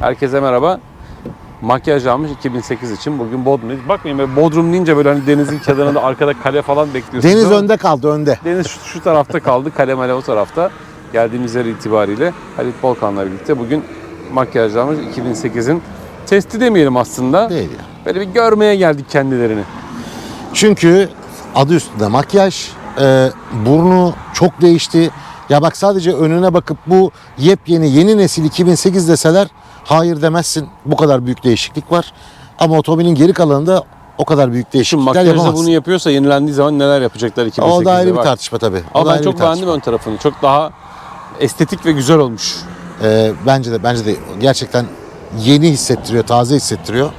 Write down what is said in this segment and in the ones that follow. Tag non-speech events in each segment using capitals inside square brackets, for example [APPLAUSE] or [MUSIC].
Herkese merhaba. Makyaj almış 2008 için bugün Bodrum'dayız. Bakmayın böyle Bodrum deyince böyle hani denizin kenarında [LAUGHS] arkada kale falan bekliyorsunuz. Deniz ama önde kaldı önde. Deniz şu, şu tarafta kaldı, kale male o tarafta. Geldiğimiz yer itibariyle Halit Volkan'la birlikte bugün makyaj almış 2008'in testi demeyelim aslında. Değil ya. Böyle bir görmeye geldik kendilerini. Çünkü adı üstünde makyaj. e, burnu çok değişti. Ya bak sadece önüne bakıp bu yepyeni yeni nesil 2008 deseler hayır demezsin. Bu kadar büyük değişiklik var. Ama otomobilin geri kalanında o kadar büyük Şimdi değişiklikler makyajda yapamazsın. bunu yapıyorsa yenilendiği zaman neler yapacaklar 2008'de o da ayrı bir tartışma tabii. O Ama ben çok beğendim ön tarafını. Çok daha estetik ve güzel olmuş. Ee, bence de bence de gerçekten yeni hissettiriyor, taze hissettiriyor.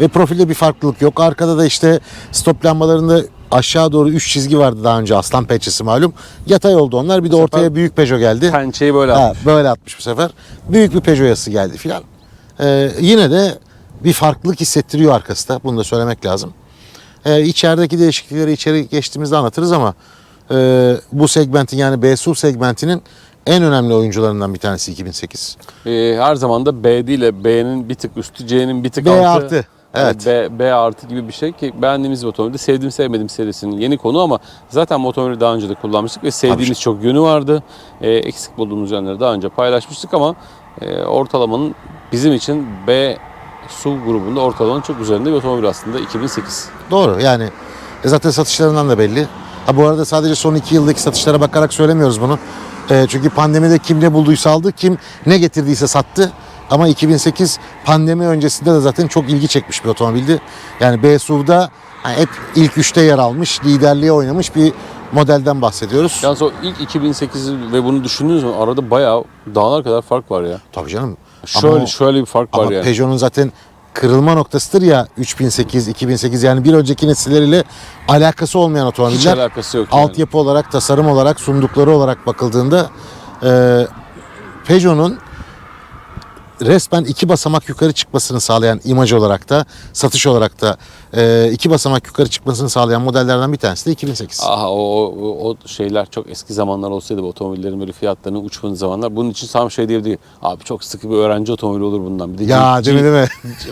Ve profilde bir farklılık yok. Arkada da işte stop lambalarında aşağı doğru 3 çizgi vardı daha önce aslan pençesi malum. Yatay oldu onlar. Bir de sefer ortaya büyük Peugeot geldi. Pençeyi böyle Ha, atmış. böyle atmış bu sefer. Büyük bir Peugeot yası geldi filan. Ee, yine de bir farklılık hissettiriyor arkası da. Bunu da söylemek lazım. Ee, içerideki değişiklikleri içeri geçtiğimizde anlatırız ama e, bu segmentin yani B-SUV segmentinin en önemli oyuncularından bir tanesi 2008. Ee, her zaman da B değil de B'nin bir tık üstü, C'nin bir tık B altı. artı, evet. B, B artı gibi bir şey ki beğendiğimiz bir otomobilde sevdiğim sevmediğim serisinin yeni konu ama zaten bu otomobili daha önce de kullanmıştık ve sevdiğimiz çok yönü vardı. Ee, eksik bulduğumuz yönleri daha önce paylaşmıştık ama e, ortalamanın bizim için B SUV grubunda ortalamanın çok üzerinde bir otomobil aslında 2008. Doğru yani e, zaten satışlarından da belli. Ha bu arada sadece son iki yıldaki satışlara bakarak söylemiyoruz bunu. E, çünkü pandemide kim ne bulduysa aldı, kim ne getirdiyse sattı. Ama 2008 pandemi öncesinde de zaten çok ilgi çekmiş bir otomobildi. Yani B-SUV'da hep ilk üçte yer almış, liderliğe oynamış bir modelden bahsediyoruz. Yalnız o ilk 2008 ve bunu düşündüğünüz zaman arada bayağı dağlar kadar fark var ya. Tabii canım. Şöyle Ama şöyle bir fark var Ama yani. Peugeot'un zaten kırılma noktasıdır ya 3008, 2008 yani bir önceki nesilleriyle alakası olmayan Hiç otomobiller. alakası yok yani. altyapı olarak, tasarım olarak, sundukları olarak bakıldığında e, Peugeot'un resmen iki basamak yukarı çıkmasını sağlayan imaj olarak da, satış olarak da e, iki basamak yukarı çıkmasını sağlayan modellerden bir tanesi de 2008. Aha o, o, o şeyler çok eski zamanlar olsaydı bu otomobillerin böyle fiyatlarının uçmadığı zamanlar bunun için tam şey diyebilirdi. Abi çok sıkı bir öğrenci otomobili olur bundan. Bir de ya G- değil mi değil mi?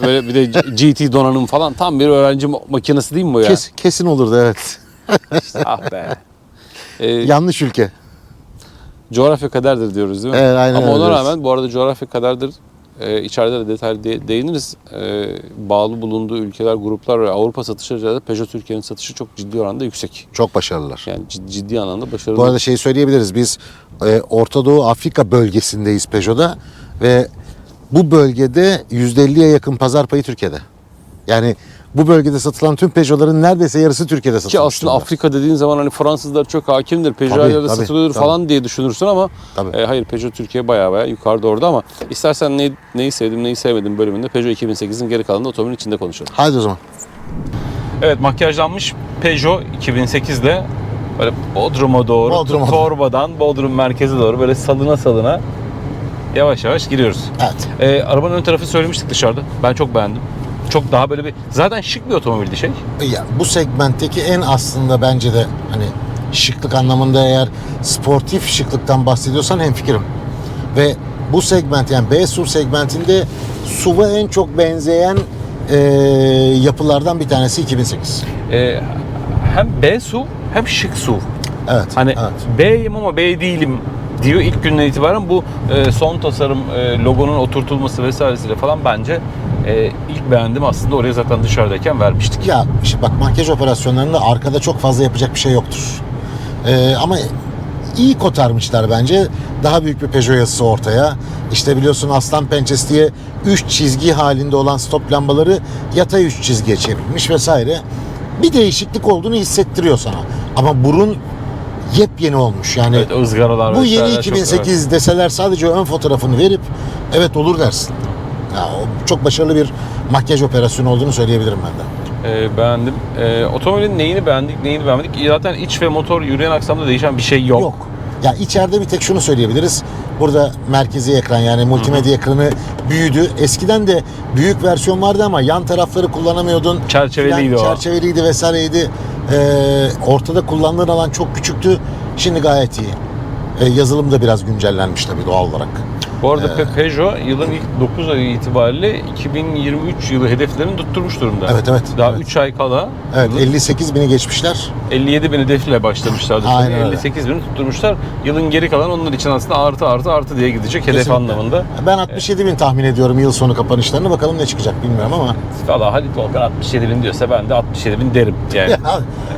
Böyle bir de GT [LAUGHS] donanım falan tam bir öğrenci ma- makinesi değil mi bu ya? Kes, kesin olurdu evet. İşte, ah be. [LAUGHS] Ee, Yanlış ülke. coğrafya kaderdir diyoruz değil mi? Evet, aynen Ama ona rağmen bu arada coğrafya kaderdir. Ee, içeride de detaylı de- değiniriz. Ee, bağlı bulunduğu ülkeler, gruplar ve Avrupa satışları da Peugeot Türkiye'nin satışı çok ciddi oranda yüksek. Çok başarılılar. Yani ciddi, anlamda başarılı. Bu arada şeyi söyleyebiliriz. Biz e, Orta Doğu Afrika bölgesindeyiz Peugeot'da ve bu bölgede %50'ye yakın pazar payı Türkiye'de. Yani bu bölgede satılan tüm Peugeot'ların neredeyse yarısı Türkiye'de satılmış. Ki aslında durumda. Afrika dediğin zaman hani Fransızlar çok hakimdir. Peugeot Tabii, her yerde tabii, satılıyordur tabii. falan diye düşünürsün ama Tabii. e, hayır Peugeot Türkiye bayağı bayağı yukarıda orada ama istersen ne, neyi sevdim neyi sevmedim bölümünde Peugeot 2008'in geri kalanında otomobilin içinde konuşalım. Haydi o zaman. Evet makyajlanmış Peugeot 2008'de böyle Bodrum'a doğru Bodrum'a. Torbadan Bodrum merkeze doğru böyle salına salına yavaş yavaş giriyoruz. Evet. E, arabanın ön tarafı söylemiştik dışarıda. Ben çok beğendim. Çok daha böyle bir zaten şık bir otomobildi şey. Ya, bu segmentteki en aslında bence de hani şıklık anlamında eğer sportif şıklıktan bahsediyorsan hemfikirim. Ve bu segment yani B SUV segmentinde SUV'a en çok benzeyen e, yapılardan bir tanesi 2008. E, hem B SUV hem şık SUV. Evet. Hani evet. B'yim ama B değilim diyor ilk günden itibaren bu e, son tasarım e, logonun oturtulması vesairesiyle falan bence e, ilk beğendim aslında oraya zaten dışarıdayken vermiştik. Ya işte bak makyaj operasyonlarında arkada çok fazla yapacak bir şey yoktur. Ee, ama iyi kotarmışlar bence. Daha büyük bir Peugeot yazısı ortaya. İşte biliyorsun aslan pençesi diye 3 çizgi halinde olan stop lambaları yatay 3 çizgiye çevrilmiş vesaire. Bir değişiklik olduğunu hissettiriyor sana. Ama burun yepyeni olmuş. Yani Evet, ızgaralar bu yeni çok- 2008 deseler sadece ön fotoğrafını verip evet olur dersin. Ya, çok başarılı bir makyaj operasyonu olduğunu söyleyebilirim ben de. E, beğendim. E, otomobilin neyini beğendik, neyini beğenmedik? Zaten iç ve motor yürüyen aksamda değişen bir şey yok. Yok. Ya içeride bir tek şunu söyleyebiliriz. Burada merkezi ekran yani multimedya ekranı büyüdü. Eskiden de büyük versiyon vardı ama yan tarafları kullanamıyordun. Çerçeveliydi Filan o. Çerçeveliydi vesaireydi. Ee, ortada kullanılan alan çok küçüktü. Şimdi gayet iyi. Ee, yazılım da biraz güncellenmiş tabii doğal olarak. Bu arada Pe- Peugeot yılın ilk 9 ayı itibariyle 2023 yılı hedeflerini tutturmuş durumda. Evet, evet, Daha evet. 3 ay kala Evet yılın 58 bini geçmişler. 57 bin hedefle başlamışlardı. Aynen Tabii öyle. 58 bin tutturmuşlar. Yılın geri kalan onlar için aslında artı artı artı diye gidecek hedef Kesinlikle. anlamında. Ben 67 bin tahmin ediyorum yıl sonu kapanışlarını. Bakalım ne çıkacak bilmiyorum ama. Valla Halit Volkan 67 bin diyorsa ben de 67 bin derim yani. [LAUGHS]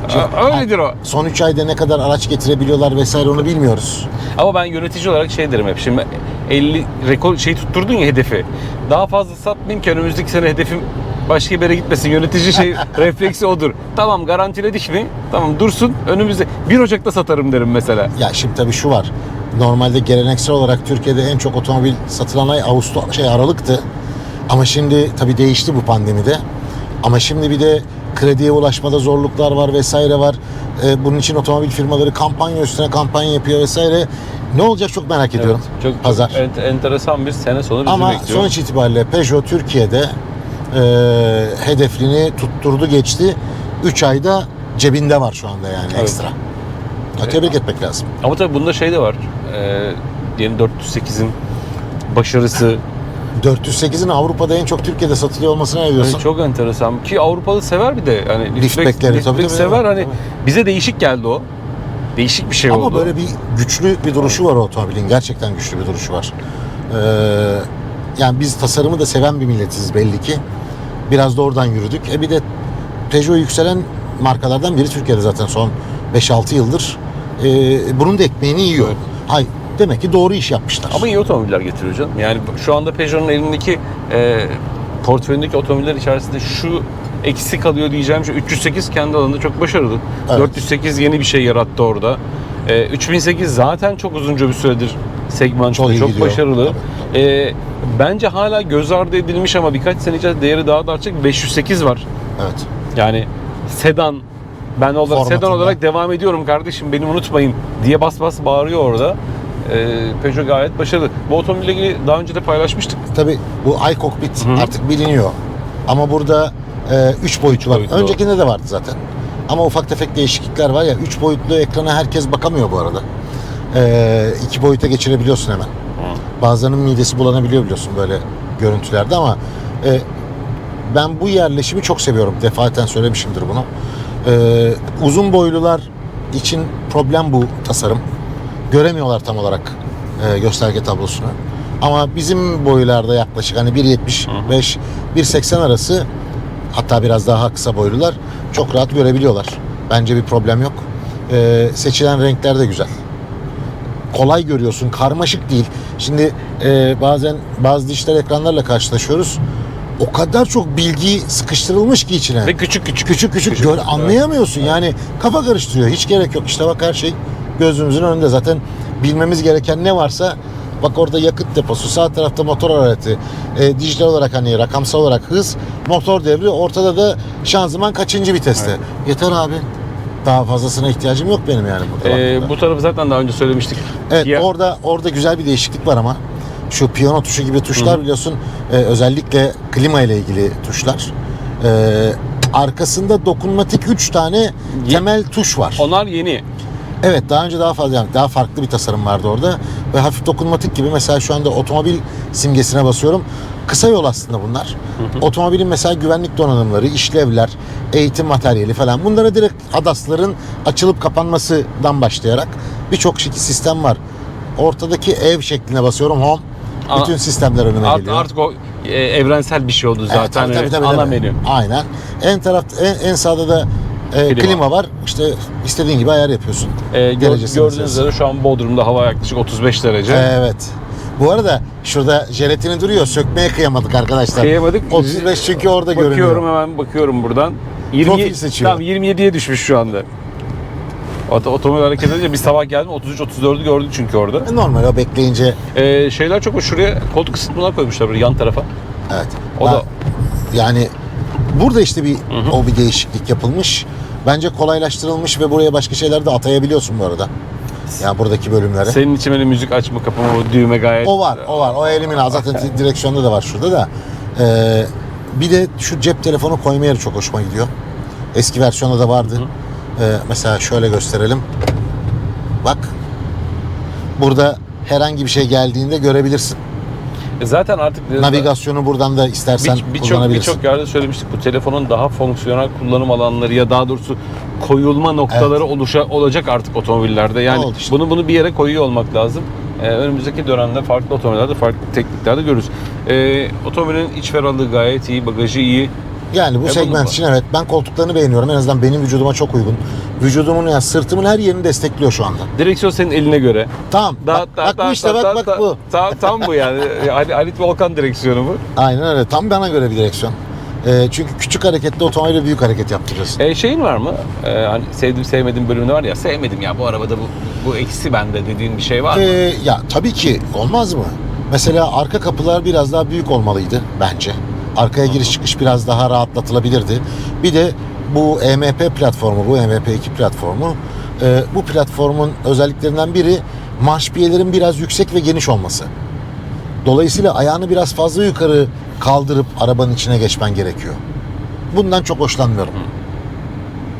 Ya, Ö- Öyledir o. Son 3 ayda ne kadar araç getirebiliyorlar vesaire onu bilmiyoruz. Ama ben yönetici olarak şey derim hep. Şimdi 50 rekor şey tutturdun ya hedefi. Daha fazla satmayayım ki önümüzdeki sene hedefim başka bir yere gitmesin. Yönetici şey [LAUGHS] refleksi odur. Tamam garantiledik mi? Tamam dursun. Önümüzde 1 Ocak'ta satarım derim mesela. Ya şimdi tabii şu var. Normalde geleneksel olarak Türkiye'de en çok otomobil satılan ay Ağustos şey Aralık'tı. Ama şimdi tabii değişti bu pandemide. Ama şimdi bir de krediye ulaşmada zorluklar var vesaire var. Ee, bunun için otomobil firmaları kampanya üstüne kampanya yapıyor vesaire. Ne olacak çok merak ediyorum. Çok, çok Pazar. ent- enteresan bir sene sonu bizi Ama bekliyor. sonuç itibariyle Peugeot Türkiye'de e, hedefini tutturdu geçti. 3 ayda cebinde var şu anda yani Evet. ekstra. Ya, tebrik etmek lazım. Ama tabii bunda şey de var. Ee, yeni 408'in başarısı 408'in Avrupa'da en çok Türkiye'de satılıyor olmasına ne diyorsun? çok enteresan. Ki Avrupalı sever bir de. Yani liftback, Liftback'leri, liftback tabii, tabii, sever. Hani tabii. bize değişik geldi o. Değişik bir şey Ama oldu. böyle bir güçlü bir duruşu var o otomobilin. Gerçekten güçlü bir duruşu var. Ee, yani biz tasarımı da seven bir milletiz belli ki. Biraz da oradan yürüdük. E bir de Peugeot yükselen markalardan biri Türkiye'de zaten son 5-6 yıldır. Ee, bunun da ekmeğini yiyor. Evet. Hay, demek ki doğru iş yapmışlar. Ama iyi otomobiller getiriyor canım. Yani şu anda Peugeot'un elindeki e, portföyündeki otomobiller içerisinde şu eksik kalıyor diyeceğim şey 308 kendi alanında çok başarılı. Evet. 408 yeni bir şey yarattı orada. E, 3008 zaten çok uzunca bir süredir segmentte Çok çok, gidiyor. başarılı. E, bence hala göz ardı edilmiş ama birkaç sene içerisinde değeri daha da artacak 508 var. Evet. Yani sedan ben olarak Formatında. sedan olarak devam ediyorum kardeşim beni unutmayın diye bas bas bağırıyor orada. Ee, Peugeot gayet başarılı. Bu otomobille ilgili daha önce de paylaşmıştık. Tabii bu iCockpit Hı. artık biliniyor. Ama burada 3 boyutlu var. Boyutlu. Öncekinde de vardı zaten. Ama ufak tefek değişiklikler var ya. 3 boyutlu ekrana herkes bakamıyor bu arada. 2 boyuta geçirebiliyorsun hemen. Bazılarının midesi bulanabiliyor biliyorsun böyle görüntülerde ama e, ben bu yerleşimi çok seviyorum. Defaten söylemişimdir bunu. E, uzun boylular için problem bu tasarım. Göremiyorlar tam olarak e, gösterge tablosunu. Ama bizim boylarda yaklaşık hani 1.75 1.80 arası hatta biraz daha kısa boylular çok rahat görebiliyorlar. Bence bir problem yok. E, seçilen renkler de güzel kolay görüyorsun. Karmaşık değil. Şimdi e, bazen bazı dijital ekranlarla karşılaşıyoruz. O kadar çok bilgi sıkıştırılmış ki içine. Ve küçük küçük. küçük küçük, küçük. gör- Evet. anlayamıyorsun. Yani kafa karıştırıyor. Hiç gerek yok. İşte bak her şey gözümüzün önünde. Zaten bilmemiz gereken ne varsa bak orada yakıt deposu, sağ tarafta motor aleti, e, dijital olarak hani rakamsal olarak hız, motor devri, ortada da şanzıman kaçıncı viteste. Yeter abi. Daha fazlasına ihtiyacım yok benim yani burada. Ee, bu tarafı zaten daha önce söylemiştik. Evet Kia- orada orada güzel bir değişiklik var ama şu piyano tuşu gibi tuşlar biliyorsun e, özellikle klima ile ilgili tuşlar. E, arkasında dokunmatik 3 tane temel tuş var. Onlar yeni. Evet daha önce daha fazla yani daha farklı bir tasarım vardı orada ve hafif dokunmatik gibi mesela şu anda otomobil simgesine basıyorum. Kısa yol aslında bunlar. Otomobilin mesela güvenlik donanımları, işlevler, eğitim materyali falan bunlara direkt ADAS'ların açılıp kapanmasından başlayarak birçok şekil sistem var. Ortadaki ev şekline basıyorum home. Ana- Bütün sistemler önüme Art, geliyor. artık o e, evrensel bir şey oldu Evet, zaten. tabii, tabii, tabii, Ana tabii. menü. Aynen. En tarafta en, en sağda da e, Klima. klima. var. İşte istediğin gibi ayar yapıyorsun. Ee, gör- gördüğünüz üzere şu an Bodrum'da hava yaklaşık 35 derece. Evet. Bu arada şurada jelatini duruyor. Sökmeye kıyamadık arkadaşlar. Kıyamadık. 35 çünkü orada bakıyorum görünüyor. hemen bakıyorum buradan. Profil seçiyor. Tamam 27'ye düşmüş şu anda. Ot- otomobil hareket edince bir sabah geldim 33-34'ü gördük çünkü orada. E, Normal o bekleyince Ee, şeyler çok hoş. Şuraya koltuk ısıtmalar koymuşlar böyle yan tarafa. evet. O Ben- da yani burada işte bir o bir değişiklik yapılmış. Bence kolaylaştırılmış ve buraya başka şeyler de atayabiliyorsun bu arada. Ya buradaki bölümlere. senin için öyle müzik açma kapama o düğme gayet. O var, o var. O elimin al. Zaten direksiyonda da var şurada da. Ee, bir de şu cep telefonu koyma yeri çok hoşuma gidiyor. Eski versiyonda da vardı. Ee, mesela şöyle gösterelim. Bak. Burada herhangi bir şey geldiğinde görebilirsin. E Zaten artık Navigasyonu buradan da istersen Bir- Birçok kullanabilirsin. birçok yerde söylemiştik bu telefonun daha fonksiyonel kullanım alanları ya daha doğrusu koyulma noktaları oluşa olacak artık otomobillerde. Yani işte. bunu bunu bir yere koyuyor olmak lazım. Ee, önümüzdeki dönemde farklı otomobillerde farklı tekniklerde görürüz. Ee, otomobilin iç ferahlığı gayet iyi, bagajı iyi. Yani bu E, segment için evet ben koltuklarını beğeniyorum. En azından benim vücuduma çok uygun. Vücudumun ya sırtımın her yerini destekliyor şu anda. Direksiyon senin eline göre. Tamam. Da- bak, da- bak da- bu işte da- bak da- bak da- bu. Tam, tam bu yani. [LAUGHS] Ali- Halit Volkan direksiyonu bu. Aynen öyle. Tam bana göre bir direksiyon. Ee, çünkü küçük hareketli otomobile büyük hareket yaptırıyorsun. E, şeyin var mı? Ee, hani sevdiğim sevmediğim bölümde var ya sevmedim ya bu arabada bu, bu eksi bende dediğin bir şey var mı? Ee, ya tabii ki olmaz mı? Mesela arka kapılar biraz daha büyük olmalıydı bence. Arkaya giriş çıkış biraz daha rahatlatılabilirdi. Bir de bu EMP platformu, bu EMP2 platformu, e, bu platformun özelliklerinden biri marşpiyelerin biraz yüksek ve geniş olması. Dolayısıyla ayağını biraz fazla yukarı kaldırıp arabanın içine geçmen gerekiyor. Bundan çok hoşlanmıyorum.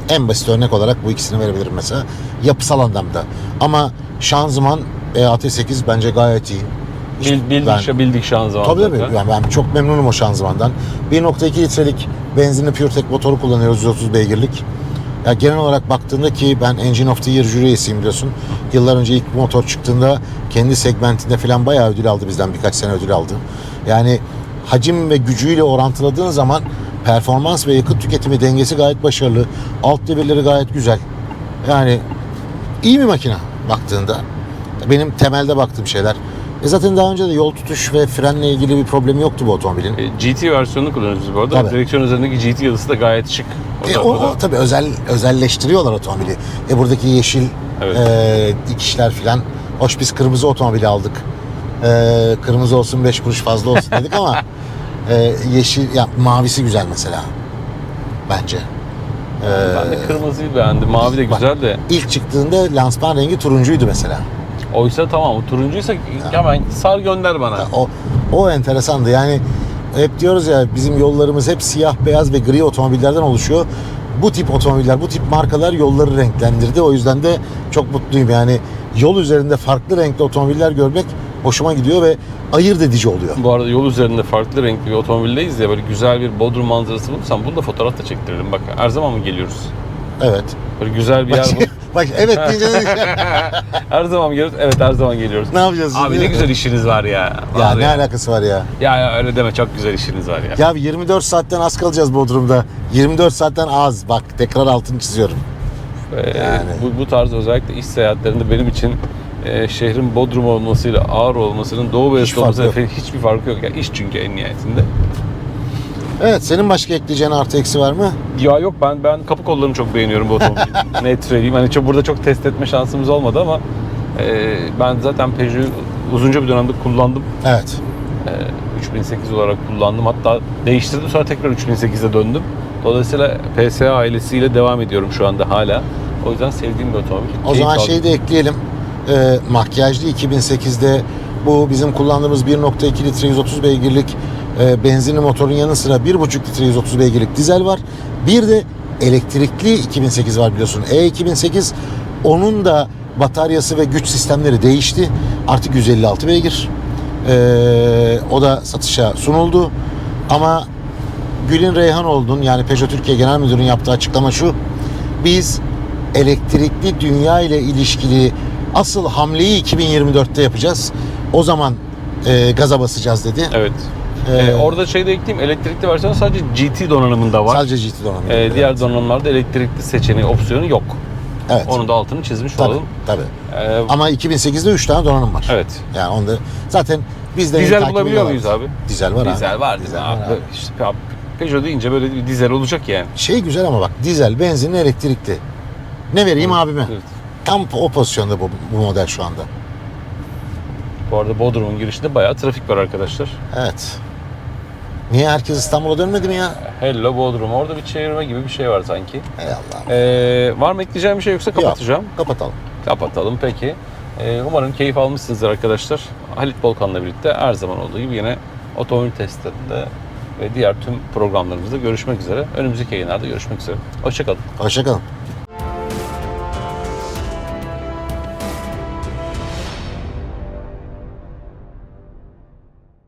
En basit örnek olarak bu ikisini verebilirim mesela. Yapısal anlamda. Ama şanzıman E EAT8 bence gayet iyi. Bil, bildik, ben- bildik şanzıman. Tabii tabii. Yani ben çok memnunum o şanzımandan. 1.2 litrelik benzinli PureTech motoru kullanıyoruz 130 beygirlik. Ya genel olarak baktığında ki ben Engine of the Year jüri üyesiyim biliyorsun. Yıllar önce ilk motor çıktığında kendi segmentinde falan bayağı ödül aldı bizden birkaç sene ödül aldı. Yani hacim ve gücüyle orantıladığın zaman performans ve yakıt tüketimi dengesi gayet başarılı. Alt devirleri gayet güzel. Yani iyi bir makine baktığında. Benim temelde baktığım şeyler. E zaten daha önce de yol tutuş ve frenle ilgili bir problemi yoktu bu otomobilin. E, GT versiyonunu kullanıyoruz biz bu arada. Tabii. Direksiyon üzerindeki GT yazısı da gayet şık. O E, da- o, o tabii özel özelleştiriyorlar otomobili. E buradaki yeşil Evet. e, dikişler filan. Hoş biz kırmızı otomobili aldık. E, kırmızı olsun 5 kuruş fazla olsun [LAUGHS] dedik ama e, yeşil ya mavisi güzel mesela. Bence. E, ben de kırmızıyı beğendim. Mavi de güzel de. İlk çıktığında lansman rengi turuncuydu mesela. Oysa tamam o turuncuysa hemen sar gönder bana. O o enteresandı. Yani hep diyoruz ya bizim yollarımız hep siyah, beyaz ve gri otomobillerden oluşuyor. Bu tip otomobiller, bu tip markalar yolları renklendirdi. O yüzden de çok mutluyum. Yani yol üzerinde farklı renkli otomobiller görmek hoşuma gidiyor ve ayırt edici oluyor. Bu arada yol üzerinde farklı renkli bir otomobildeyiz ya böyle güzel bir Bodrum manzarası bulursam bunu da fotoğraf da çektiririm. Bak her zaman mı geliyoruz? Evet. Böyle güzel bir yer [LAUGHS] bul. Bak evet [LAUGHS] deyince [LAUGHS] her zaman geliyoruz? Evet her zaman geliyoruz. ne yapacağız? Abi şimdi? ne güzel işiniz var ya. Ya Vallahi ne alakası var ya? Ya, ya öyle deme çok güzel işiniz var ya. Ya 24 saatten az kalacağız Bodrum'da. 24 saatten az. Bak tekrar altını çiziyorum. Ee, Yani. bu, bu tarz özellikle iş seyahatlerinde benim için e, şehrin Bodrum olmasıyla ağır olmasının Doğu Hiç Beyazıt farkı olmasıyla yok. hiçbir farkı yok. Yani iş çünkü en nihayetinde. Evet senin başka ekleyeceğin artı eksi var mı? Ya yok ben ben kapı kollarını çok beğeniyorum bu otomobilin. [LAUGHS] Net söyleyeyim. Hani çok, burada çok test etme şansımız olmadı ama e, ben zaten Peugeot'u uzunca bir dönemde kullandım. Evet. E, 3008 olarak kullandım. Hatta değiştirdim sonra tekrar 3008'e döndüm. Dolayısıyla PSA ailesiyle devam ediyorum şu anda hala. O yüzden sevdiğim bir otomobil. O Keyif zaman aldım. şeyi de ekleyelim. Ee, makyajlı 2008'de bu bizim kullandığımız 1.2 litre 130 beygirlik e, benzinli motorun yanı sıra 1.5 litre 130 beygirlik dizel var. Bir de elektrikli 2008 var biliyorsun. E2008 onun da bataryası ve güç sistemleri değişti. Artık 156 beygir. Ee, o da satışa sunuldu. Ama Gül'ün Reyhanoğlu'nun yani Peugeot Türkiye Genel Müdürü'nün yaptığı açıklama şu. Biz elektrikli dünya ile ilişkili asıl hamleyi 2024'te yapacağız. O zaman e, gaza basacağız dedi. Evet. Ee, Ee, orada şey de ekleyeyim. Elektrikli versiyon sadece GT donanımında var. Sadece GT donanımı. Ee, diğer donanımlarda elektrikli seçeneği, opsiyonu yok. evet. Onun da altını çizmiş tabii, olalım. tabii. Ee, Ama 2008'de 3 tane donanım var. evet. Yani onda zaten biz de Dizel bulabiliyor muyuz abi? Dizel var abi. Dizel var dizel. Var Abi, abi. işte, abi, Peugeot deyince böyle bir dizel olacak yani. Şey güzel ama bak dizel, benzinli, elektrikli. Ne vereyim abime? Evet. Tam o pozisyonda bu, bu model şu anda. Bu arada Bodrum'un girişinde bayağı trafik var arkadaşlar. Evet. Niye herkes İstanbul'a dönmedi mi ya? Hello Bodrum. Orada bir çevirme gibi bir şey var sanki. Ey Allah'ım. Ee, var mı ekleyeceğim bir şey yoksa kapatacağım. Yok, kapatalım. Kapatalım peki. Ee, umarım keyif almışsınızdır arkadaşlar. Halit Volkan'la birlikte her zaman olduğu gibi yine otomobil testlerinde ve diğer tüm programlarımızda görüşmek üzere. Önümüzdeki yayınlarda görüşmek üzere. Hoşçakalın. Hoşçakalın.